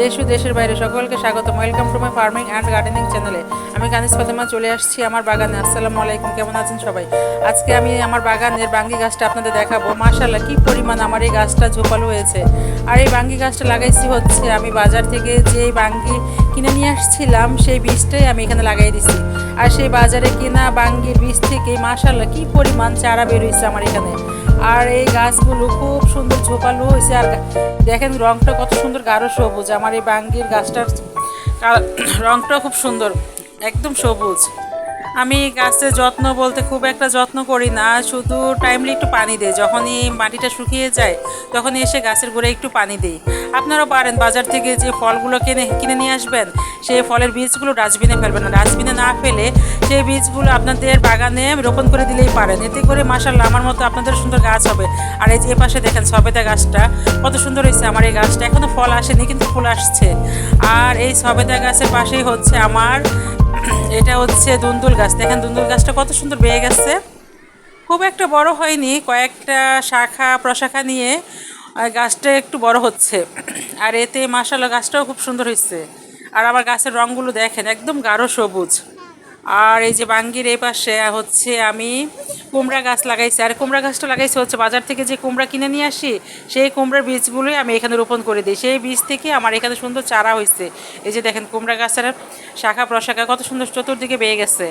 দেশ ও দেশের বাইরে সকলকে স্বাগত welcome to my farming and gardening চ্যানেলে আমি কানিস ফাতেমা, চলে আসছি আমার বাগানে। আসসালামু আলাইকুম, কেমন আছেন সবাই? আজকে আমি আমার বাগানের বাঙ্গি গাছটা আপনাদের দেখাবো। মাশাল্লাহ কি পরিমাণ আমার এই গাছটা ঝোপালো হয়েছে। আর এই বাঙ্গি গাছটা লাগাইছি হচ্ছে, আমি বাজার থেকে যে বাঙ্গি কিনে নিয়ে আসছিলাম, সেই বীজটাই আমি এখানে লাগাই দিছি। আর সেই বাজারে কেনা বাঙ্গির বীজ থেকে মাশাল্লাহ কি পরিমাণ চারা বের হয়েছে আমার এখানে। আর এই গাছগুলো খুব সুন্দর ঝোপালো হয়েছে। আর দেখেন রংটা কত সুন্দর গাঢ় সবুজ। আমার এই বাঙ্গির গাছটার রংটা খুব সুন্দর, একদম সবুজ। আমি গাছের যত্ন বলতে খুব একটা যত্ন করি না, শুধু টাইমলি একটু পানি দিই। যখনই মাটিটা শুকিয়ে যায়, তখনই এসে গাছের গোড়ায় একটু পানি দিই। আপনারাও পারেন, বাজার থেকে যে ফলগুলো কিনে কিনে নিয়ে আসবেন, সেই ফলের বীজগুলো ডাস্টবিনে ফেলবেন না। ডাস্টবিনে না ফেলে সেই বীজগুলো আপনাদের বাগানে রোপণ করে দিলেই পারেন। এতে করে মাসাল্লাহ আমার মতো আপনাদের সুন্দর গাছ হবে। আর এই যে পাশে দেখেন সবেদা গাছটা, কত সুন্দর হয়েছে আমার এই গাছটা। এখনও ফল আসেনি, কিন্তু ফুল আসছে। আর এই সবেদা গাছের পাশেই হচ্ছে আমার এটা হচ্ছে দুন্দুল গাছ। দেখেন দুন্দুল গাছটা কত সুন্দর বেয়ে গেছে। খুব একটা বড় হয়নি, কয়েকটা শাখা, প্রশাখা নিয়ে গাছটা একটু বড় হচ্ছে। আর এতে মাসালো গাছটাও খুব সুন্দর হয়েছে। আর আমার গাছের রঙগুলো দেখেন, একদম গাঢ় সবুজ। আর এই যে বাঙ্গির এই পাশে হচ্ছে আমি কুমড়া গাছ লাগাইছি। আর কুমড়া গাছটা লাগাইছি হচ্ছে বাজার থেকে যে কুমড়া কিনে নিয়ে আসি, সেই কুমড়ার বীজগুলোই আমি এখানে রোপণ করে দিই। সেই বীজ থেকে আমার এখানে সুন্দর চারা হয়েছে এই যে দেখেন কুমড়া গাছের শাখা প্রশাখা কত সুন্দর চতুর্দিকে বেয়ে গেছে।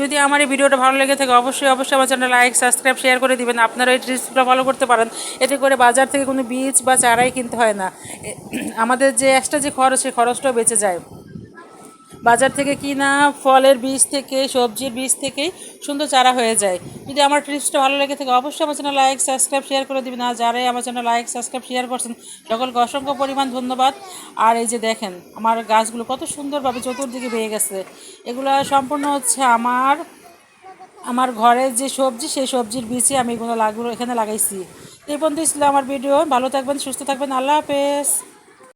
যদি আমার এই ভিডিওটা ভালো লেগে থাকে, অবশ্যই অবশ্যই আমার চ্যানেল লাইক, সাবস্ক্রাইব, শেয়ার করে দিবেন। আপনারা এই টিপসগুলো ফলো করতে পারেন। এতে করে বাজার থেকে কোনো বীজ বা চারাই কিনতে হয় না। আমাদের যে এক্সট্রা যে খরচ, সেই খরচটাও বেঁচে যায়। বাজার থেকে কিনা, ফলের বীজ থেকে, সবজির বীজ থেকেই সুন্দর চারা হয়ে যায়। যদি আমার টিপসটা ভালো লেগে থাকে, অবশ্যই আমার চ্যানেল লাইক, সাবস্ক্রাইব, শেয়ার করে দিবেন। আর যারাই আমার চ্যানেল লাইক, সাবস্ক্রাইব, শেয়ার করছেন, সকলকে অসংখ্য পরিমাণ ধন্যবাদ। আর এই যে দেখেন, আমার গাছগুলো কত সুন্দরভাবে চতুর্দিকে বেয়ে গেছে। এগুলো সম্পূর্ণ হচ্ছে আমার আমার ঘরের যে সবজি, সেই সবজির বীজে আমি এগুলো লাগল এখানে লাগাইছি। এই পর্যন্ত ছিল আমার ভিডিও। ভালো থাকবেন, সুস্থ থাকবেন। আল্লাহ হাফেজ।